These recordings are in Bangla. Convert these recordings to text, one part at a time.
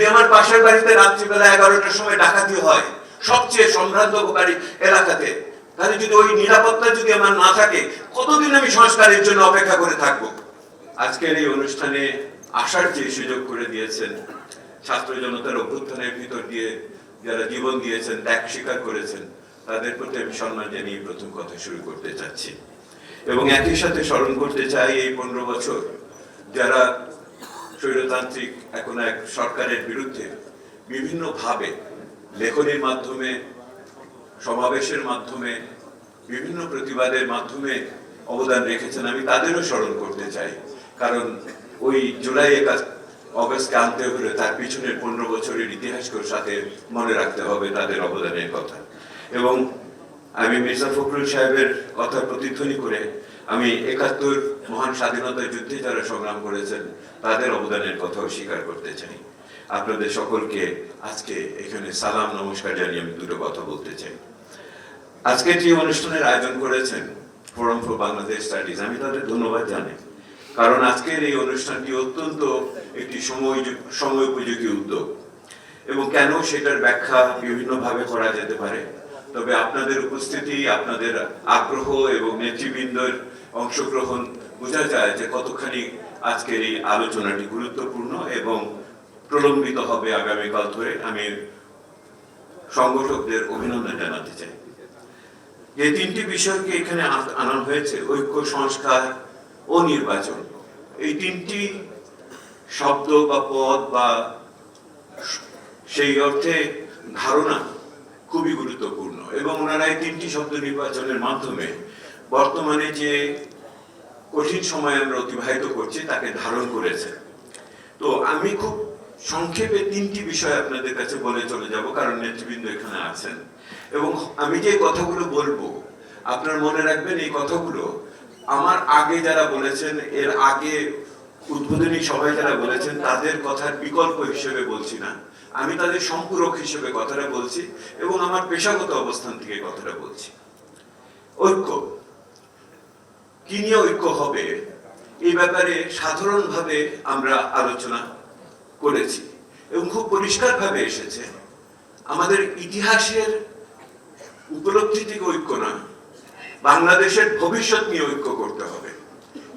যদি আমার পাশের বাড়িতে রাত্রিবেলা এগারোটার সময় ডাকাতি হয়, সবচেয়ে সম্ভ্রান্তকারী এলাকাতে, তাহলে যদি ওই নিরাপত্তা যদি আমার না থাকে, কতদিন আমি সংস্কারের জন্য অপেক্ষা করে থাকব? আজকের এই অনুষ্ঠানে আসার যে সুযোগ করে দিয়েছেন, ছাত্র জনতার অভ্যুত্থানের ভিতর দিয়ে যারা জীবন দিয়েছেন, ত্যাগ স্বীকার করেছেন, তাদের প্রতি আমি সম্মান জানিয়ে প্রথম কথা শুরু করতে চাচ্ছি। এবং একই সাথে স্মরণ করতে চাই এই পনেরো বছর যারা স্বৈরতান্ত্রিক এখন এক সরকারের বিরুদ্ধে বিভিন্নভাবে লেখনির মাধ্যমে, সমাবেশের মাধ্যমে, বিভিন্ন প্রতিবাদের মাধ্যমে অবদান রেখেছেন। আমি তাদেরও স্মরণ করতে চাই। কারণ ওই জুলাই একা- অগস্টকে আনতে হলে তার পিছনের পনেরো বছরের ইতিহাসকেও সাথে মনে রাখতে হবে তাদের অবদানের কথা। এবং আমি মির্জা ফখরুল সাহেবের কথা প্রতিধ্বনি করে আমি একাত্তর মহান স্বাধীনতা যুদ্ধে যারা সংগ্রাম করেছেন, তাদের অবদানের কথাও স্বীকার করতে চাই। আপনাদের সকলকে আজকে এখানে সালাম, নমস্কার জানিয়ে আমি দুটো কথা বলতে চাই। আজকে যে অনুষ্ঠানের আয়োজন করেছেন ফোরাম ফর বাংলাদেশ স্টাডিজ আমি তাদের ধন্যবাদ জানাই। কারণ আজকের এই অনুষ্ঠানটি অত্যন্ত একটি সময় সময় উপযোগী উদ্যোগ। এবং কেন সেটার ব্যাখ্যা বিভিন্নভাবে করা যেতে পারে তবে আপনাদের উপস্থিতি, আপনাদের আগ্রহ এবং নেতৃবৃন্দের অংশগ্রহণ বোঝা যায় যে কতখানি আজকের এই আলোচনাটি গুরুত্বপূর্ণ এবং প্রলম্বিত হবে আগামীকাল ধরে। আমি সংগঠকদের অভিনন্দন জানাতে চাই। যে তিনটি বিষয়কে এখানে আনা হয়েছে, ঐক্য, সংস্কার ও নির্বাচন। এই তিনটি শব্দ বা পদ বা সেই অর্থে ধারণা খুবই গুরুত্বপূর্ণ এবং ওনারা এই তিনটি শব্দ নির্বাচনের মাধ্যমে বর্তমানে যে কঠিন সময় আমরা অতিবাহিত করছি, তাকে ধারণ করেছে তো আমি খুব সংক্ষেপে তিনটি বিষয় আপনাদের কাছে বলে চলে যাব, কারণ নেতৃবৃন্দ এখানে আছেন। এবং আমি যে কথাগুলো বলব, আপনার মনে রাখবেন এই কথাগুলো আমার আগে যারা বলেছেন, এর আগে উদ্বোধনী সভায় যারা বলেছেন, তাদের কথার বিকল্প হিসেবে বলছি না। আমি তাদের সম্পূরক হিসেবে কথাটা বলছি এবং আমার পেশাগত অবস্থান থেকে কথাটা বলছি। ঐক্য। কি নিয়ে ঐক্য হবে এই ব্যাপারে সাধারণভাবে আমরা আলোচনা করেছি এবং খুব পরিষ্কারভাবে এসেছে। আমাদের ইতিহাসের উপলব্ধি থেকে ঐক্য না বাংলাদেশের ভবিষ্যৎ নিয়ে ঐক্য করতে হবে।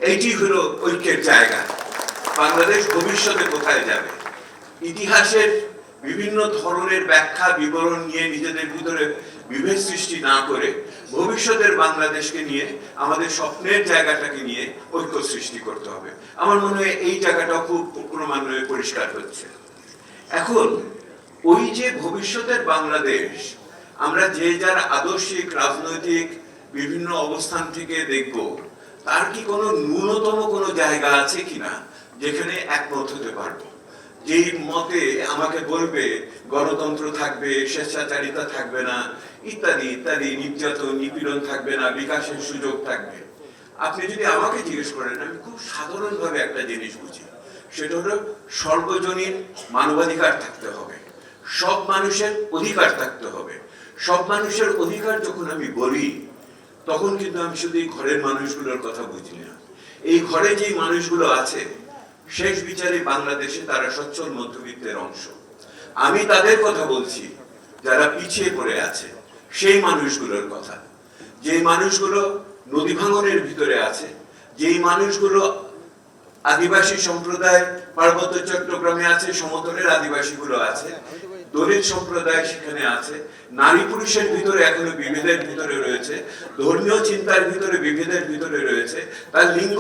এইটি হলো ঐক্যের জায়গা। বাংলাদেশ ভবিষ্যতে কোথায় যাবে? ইতিহাসের বিভিন্ন ধরনের ব্যাখ্যা, বিবরণ নিয়ে নিজেদের ভিতরে বিভেদ সৃষ্টি না করে ভবিষ্যতের বাংলাদেশকে নিয়ে, আমাদের স্বপ্নের জায়গাটাকে নিয়ে ঐক্য সৃষ্টি করতে হবে। আমার মনে হয় এই জায়গাটাও খুব ক্রমান্বয়ে পরিষ্কার হচ্ছে। এখন, ওই যে ভবিষ্যতের বাংলাদেশ, আমরা যে যার আদর্শিক, রাজনৈতিক বিভিন্ন অবস্থান থেকে দেখব, তার কি কোনো ন্যূনতম কোনো জায়গা আছে কিনা, যেখানে একমত হতে পারব? যেই মতে আমাকে বলবে, গণতন্ত্র থাকবে, স্বেচ্ছাচারিতা থাকবে না, ইত্যাদি ইত্যাদি, নির্যাতন, নিপীড়ন থাকবে না, বিকাশের সুযোগ থাকবে। আপনি যদি আমাকে জিজ্ঞেস করেন, আমি খুব সাধারণভাবে একটা জিনিস বুঝি। সেটা হলো সর্বজনীন মানবাধিকার থাকতে হবে। সব মানুষের অধিকার থাকতে হবে। সব মানুষের অধিকার যখন আমি বলি, তখন কিন্তু আমি শুধু এই ঘরের মানুষগুলোর কথা বুঝি না। এই ঘরে যেই মানুষগুলো আছে শেষ বিচারে বাংলাদেশে তারা সচ্ছল মধ্যবিত্তের অংশ। আমি তাদের কথা বলছি, যারা পিছিয়ে পড়ে আছে, সেই মানুষগুলোর কথা। যে মানুষগুলো নদী ভাঙনের ভিতরে আছে, যেই মানুষগুলো আদিবাসী সম্প্রদায় পার্বত্য চট্টগ্রামে আছে, সমতলের আদিবাসীগুলো আছে দলিত সম্প্রদায় সেখানে আছে। নারী পুরুষের ভিতরে এখনও বিভেদের ভিতরে রয়েছে। ধর্মীয় চিন্তার ভিতরে বিভেদের ভিতরে রয়েছে। তার লিঙ্গ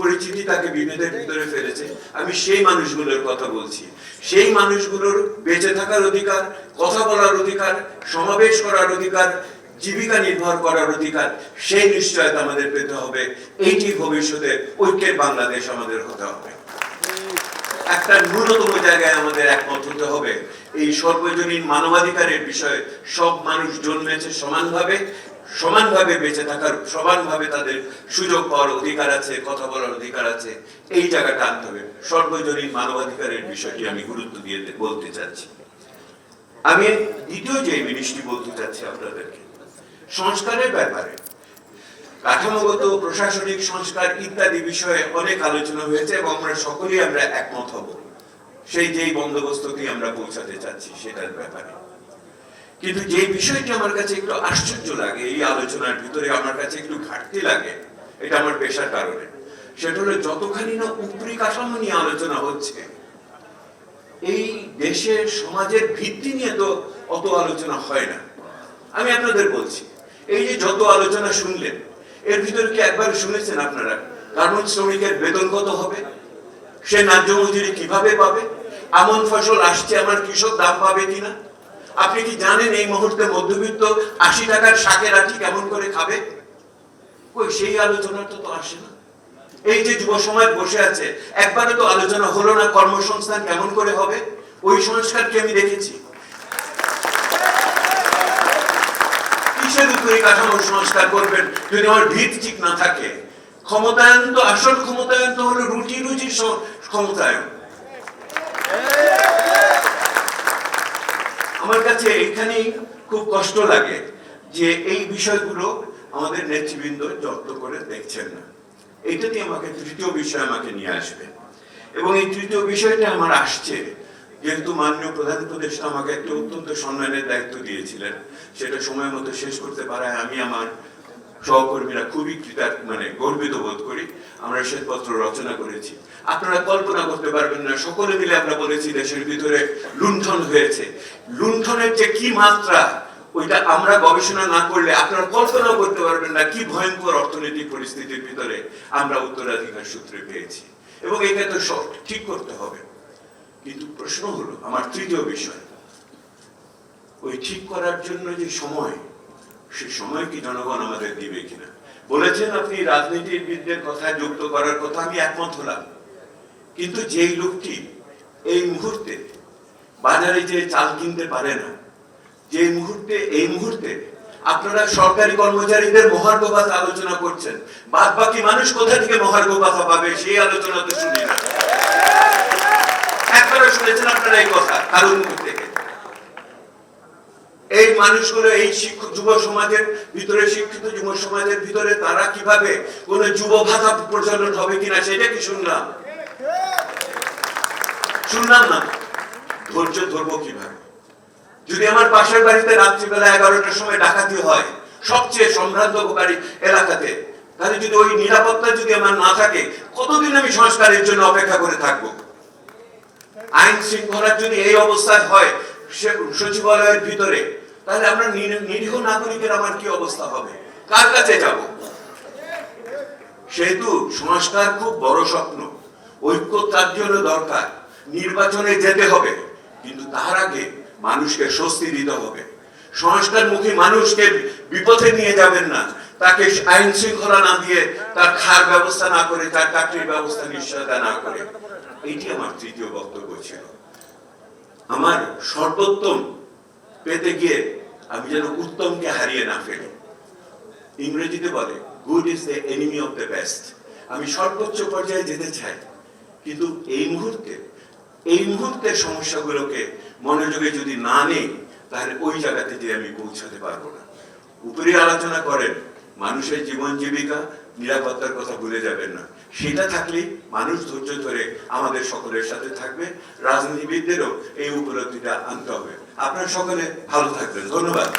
পরিচিতি তাকে বিভেদের ভিতরে ফেলেছে। আমি সেই মানুষগুলোর কথা বলছি। সেই মানুষগুলোর বেঁচে থাকার অধিকার, কথা বলার অধিকার, সমাবেশ করার অধিকার, জীবিকা নির্ভর করার অধিকার, সেই নিশ্চয়তা আমাদের পেতে হবে। এইটি ভবিষ্যতে ঐক্যের বাংলাদেশ আমাদের হতে হবে। একটা ন্যূনতম জায়গায় আমাদের একমত হতে হবে। এই সর্বজনীন মানবাধিকারের বিষয়ে সব মানুষ জন্মেছে সমানভাবে সমানভাবে বেঁচে থাকার, সমানভাবে তাদের সুযোগ পাওয়ার অধিকার আছে, কথা বলার অধিকার আছে। এই জায়গাটা আনতে হবে। সর্বজনীন মানবাধিকারের বিষয়টি আমি গুরুত্ব দিয়ে বলতে চাচ্ছি। আমি দ্বিতীয় যে জিনিসটি বলতে চাচ্ছি আপনাদেরকে, সংস্কারের ব্যাপারে। কাঠামোগত, প্রশাসনিক সংস্কার ইত্যাদি বিষয়ে অনেক আলোচনা হয়েছে এবং আমরা সকলেই আমরা একমত হব। সেই যেই বন্দোবস্তকে আমরা পৌঁছাতে চাচ্ছি, সেটার ব্যাপারে। কিন্তু যে বিষয়টি আমার কাছে একটু আশ্চর্য লাগে, এই আলোচনার ভিতরে আমার কাছে একটু ঘাটতি লাগে, এটা আমার পেশার কারণে। সেটা হলো যতখানি না উপরি কাঠামো নিয়ে আলোচনা হচ্ছে, এই দেশের সমাজের ভিত্তি নিয়ে তো অত আলোচনা হয় না। আমি আপনাদের বলছি, এই যে যত আলোচনা শুনলেন, এর ভিতরে কি একবার শুনেছেন আপনারা গার্মেন্টস শ্রমিকের বেতন কত হবে? সে ন্যায্য মজুরি কীভাবে পাবে? আমন ফসল আসছে, আমার কৃষক দাম পাবে কিনা? আপনি কি জানেন এই মুহূর্তে মধ্যবিত্ত আশি টাকার শাকের আটি কেমন করে খাবে? কই, সেই আলোচনা তো আসে না। এই যে যুব সমাজ বসে আছে একবারে তো আলোচনা হলো না কর্মসংস্থান কেমন করে হবে? ওই সংস্কারকে আমি দেখেছি? কিসের উপরে কাঠামো সংস্কার করবেন? যদি আমার ভিত ঠিক না থাকে, ক্ষমতায়ন তো আসল ক্ষমতায়ন তো হলো রুটি রুজির ক্ষমতায়ন। আমার কাছে এখানেই খুব কষ্ট লাগে যে এই বিষয়গুলো আমাদের নেতৃবৃন্দ যত্ন করে দেখছেন না। এইটাতে আমাকে তৃতীয় বিষয় আমাকে নিয়ে আসবে। এবং এই তৃতীয় বিষয়টা আমার আসছে, যেহেতু মাননীয় প্রধান উপদেষ্টা আমাকে একটা অত্যন্ত সম্মানের দায়িত্ব দিয়েছিলেন। সেটা সময় মতো শেষ করতে পারায় আমি আমার সহকর্মীরা খুবই কৃতার মানে গর্বিত বোধ করি, আমরা শ্বেতপত্র রচনা করেছি। আপনারা কল্পনা করতে পারবেন না, সকলে মিলে আমরা বলেছি দেশের ভিতরে লুণ্ঠন হয়েছে। লুণ্ঠনের যে কি মাত্রা, ওইটা আমরা গবেষণা না করলে আপনারা কল্পনা করতে পারবেন না কি ভয়ঙ্কর অর্থনৈতিক পরিস্থিতির ভিতরে আমরা উত্তরাধিকার সূত্রে পেয়েছি। এবং এটা তো সব ঠিক করতে হবে। কিন্তু প্রশ্ন হলো, আমার তৃতীয় বিষয়, ওই ঠিক করার জন্য যে সময় সে সময় কি জনগণ আমাদের দিবে কিনা? বলেছেন আপনি রাজনীতিবিদদের কথা যুক্ত করার কথা আমি একমত হলাম। কিন্তু যেই লোকটি এই মুহূর্তে বাজারে যে চাল কিনতে পারে না যে মুহূর্তে, এই মুহূর্তে আপনারা সরকারি কর্মচারীদের মহার্ঘ ভাতা আলোচনা করছেন বাদ বাকি মানুষ কোথা থেকে মহার্ঘ ভাতা পাবে সেই আলোচনা তো শুনি না। একবারও শুনেছেন আপনারা এই কথা মুখ থেকে এই মানুষগুলো, এই শিক্ষক যুব সমাজের ভিতরে, শিক্ষিত যুব সমাজের ভিতরে তারা কীভাবে কোন যুব ভাতা প্রচলন হবে কিনা সেটা কি শুনলাম? শুনলাম না। ধৈর্য ধরবো কীভাবে? যদি আমার পাশের বাড়িতে রাত্রিবেলা এগারোটার সময় ডাকাতি হয়, সবচেয়ে সম্ভ্রান্তকারী এলাকাতে, তাহলে যদি ওই নিরাপত্তা যদি আমার না থাকে, কতদিন আমি সংস্কারের জন্য অপেক্ষা করে থাকব? আইন শৃঙ্খলার যদি এই অবস্থায় হয় সচিবালয়ের ভিতরে। তাহলে আমরা নিরীহ নাগরিকের আমার কি অবস্থা হবে? কার কাছে যাব? সেহেতু সংস্কার খুব বড় স্বপ্ন। ঐক্য তার জন্য দরকার। নির্বাচনে যেতে হবে, কিন্তু তার আগে মানুষকে স্বস্তি দিতে হবে। সংস্কারমুখী মানুষকে বিপথে নিয়ে যাবেন না। তাকে আইন শৃঙ্খলা না দিয়ে তার খার ব্যবস্থা না করে, তার চাকরির ব্যবস্থা নিশ্চয়তা না করে। এটি আমার তৃতীয় বক্তব্য ছিল। আমার সর্বোত্তম পেতে গিয়ে আমি যেন উত্তমকে হারিয়ে না ফেলি। ইংরেজিতে বলে good is the enemy of the best আমি সর্বোচ্চ পর্যায়ে যেতে চাই, কিন্তু এই মুহূর্তে, এই মুহূর্তের সমস্যাগুলোকে মনোযোগে যদি না নেই, তাহলে ওই জায়গাতে যে আমি পৌঁছাতে পারব না। উপরে আলোচনা করেন, মানুষের জীবন জীবিকা নিরাপত্তার কথা ভুলে যাবেন না। সেটা থাকলে মানুষ ধৈর্য ধরে আমাদের সকলের সাথে থাকবে। রাজনীতিবিদদেরও এই উপলব্ধিটা আনতে হবে। আপনার সকলে ভালো থাকবেন। ধন্যবাদ।